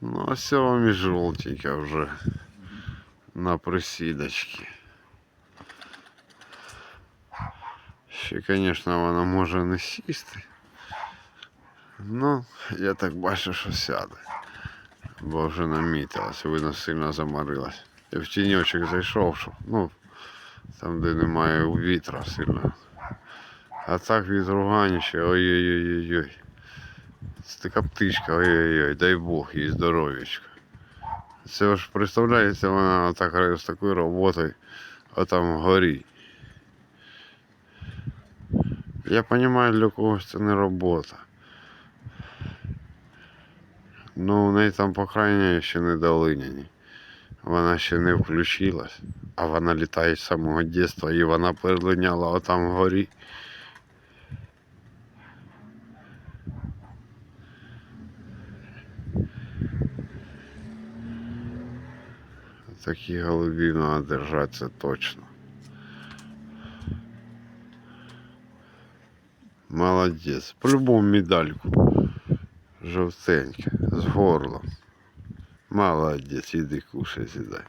Ну, а все вам і жовтенька вже на присідочки. Ще, звісно, вона може не сісти. Ну, я так бачу, що сяде. Бо вже намітилась, видно, сильно заморилась. Я в тіньочок зайшов, щоб, ну, там, де немає вітра сильно. А так від руганіще, ой-ой-ой-ой. Це така птичка, ой-ой-ой, дай Бог їй здоров'ячка. Це ж представляєте, вона так, з такою роботою отам горі. Я розумію, для когось це не робота. Ну, в неї там, по крайній ще не долиняні. Вона ще не включилась, а вона літає з самого дитинства і вона перелиняла отам вгорі. Такі голубі треба держаться точно. Молодець. По-любому медальку. Жовтенька, з горлом. Молодець, іди кушай, сідай.